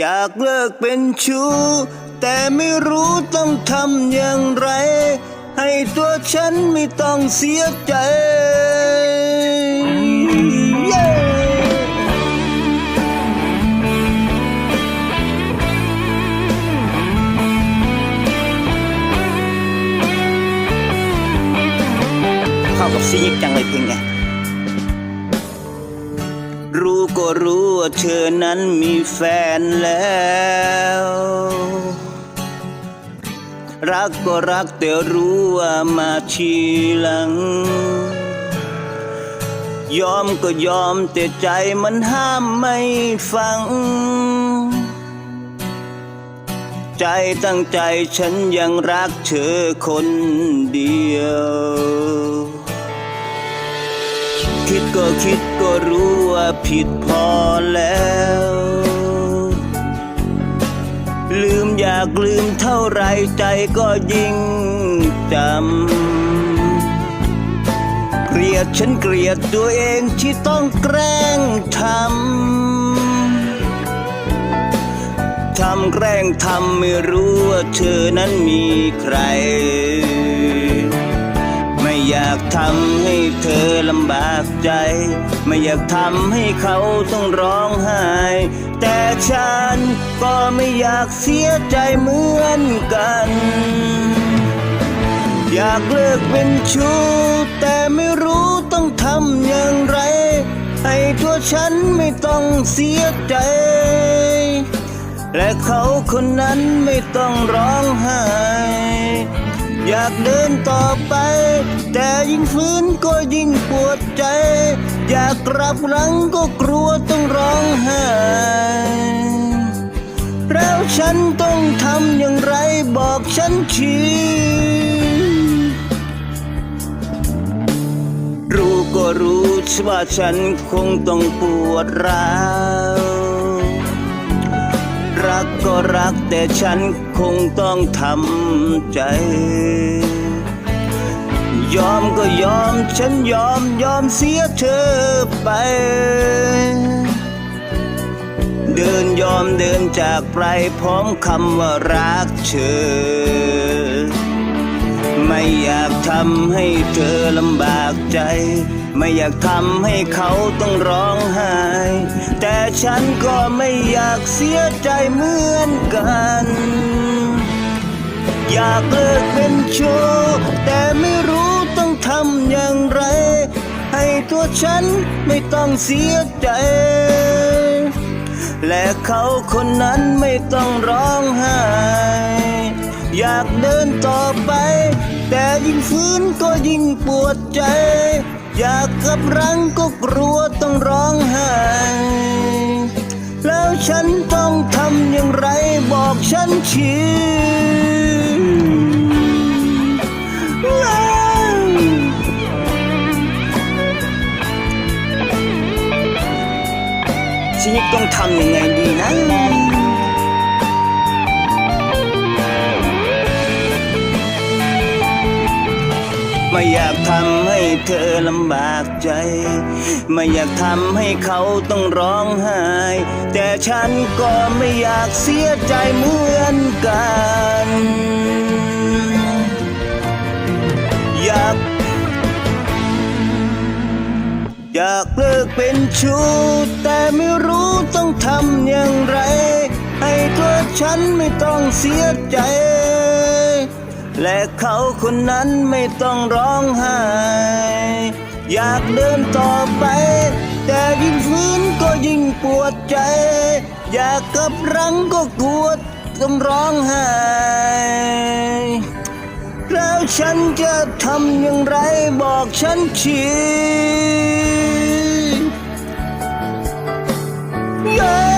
อยากเลิกเป็นชู้ แต่ไม่รู้ต้องทำอย่างไร ให้ตัวฉันไม่ต้องเสียใจเย้เข้ากับซีนิกจังเลยเพลงไง รู้ก็รู้ว่าเธอนั้นมีแฟนแล้ว รักก็รักแต่รู้ว่ามาทีหลัง ยอมก็ยอมแต่ใจมันห้ามไม่ฟัง ใจตั้งใจฉันยังรักเธอคนเดียว คิดก็คิดก็รู้ว่าผิดพอแล้ว ลืมอยากลืมเท่าไรใจก็ยิ่งจำ เกลียดฉันเกลียดตัวเองที่ต้องแกล้งทำ ทำแกล้งทำไม่รู้ว่าเธอนั้นมีใคร อยากทำให้เธอลำบากใจ ไม่อยากทำให้เขาต้องร้องไห้ แต่ฉันก็ไม่อยากเสียใจเหมือนกัน อยากเลิกเป็นชู้แต่ไม่รู้ต้องทำอย่างไร ให้ตัวฉันไม่ต้องเสียใจ และเขาคนนั้นไม่ต้องร้องไห้ อยากเดินต่อไป แต่ยิ่งฟื้นก็ยิ่งปวดใจ อยากกลับหลังก็กลัวต้องร้องไห้แล้วฉันต้องทำอย่างไรบอกฉันทีรู้ก็รู้ว่าฉันคงต้องปวดร้าว รักก็รักแต่ฉันคงต้องทำใจ ยอมก็ยอมฉันยอมยอมเสียเธอไป เดินยอมเดินจากไปพร้อมคำว่ารักเธอ ไม่อยากทำให้เธอลำบากใจ ไม่อยากทำให้เขาต้องร้องไห้ แต่ฉันก็ไม่อยากเสียใจเหมือนกัน อยากเลิกเป็นชู้แต่ไม่รู้ต้องทำอย่างไร ให้ตัวฉันไม่ต้องเสียใจ และเขาคนนั้นไม่ต้องร้องไห้ อยากเดินต่อไป แต่ยิ่งฟื้นก็ยิ่งปวดใจ อยากกลับรังก็กลัวต้องร้องไห้ แล้วฉันต้องทำอย่างไรบอกฉันทีว้าวชีวิตต้องทำยังไงดีนะ ไม่อยากทำให้เธอลำบากใจ ไม่อยากทำให้เขาต้องร้องไห้ แต่ฉันก็ไม่อยากเสียใจเหมือนกัน อยากอยากเลิกเป็นชู้แต่ไม่รู้ต้องทำอย่างไร ให้ตัวฉันไม่ต้องเสียใจ และเขาคนนั้นไม่ต้องร้องไห้ อยากเดินต่อไป แต่ยิ่งฟื้นก็ยิ่งปวดใจ อยากกลับรังก็กลัวต้องร้องไห้ แล้วฉันจะทำอย่างไรบอกฉันชีเย้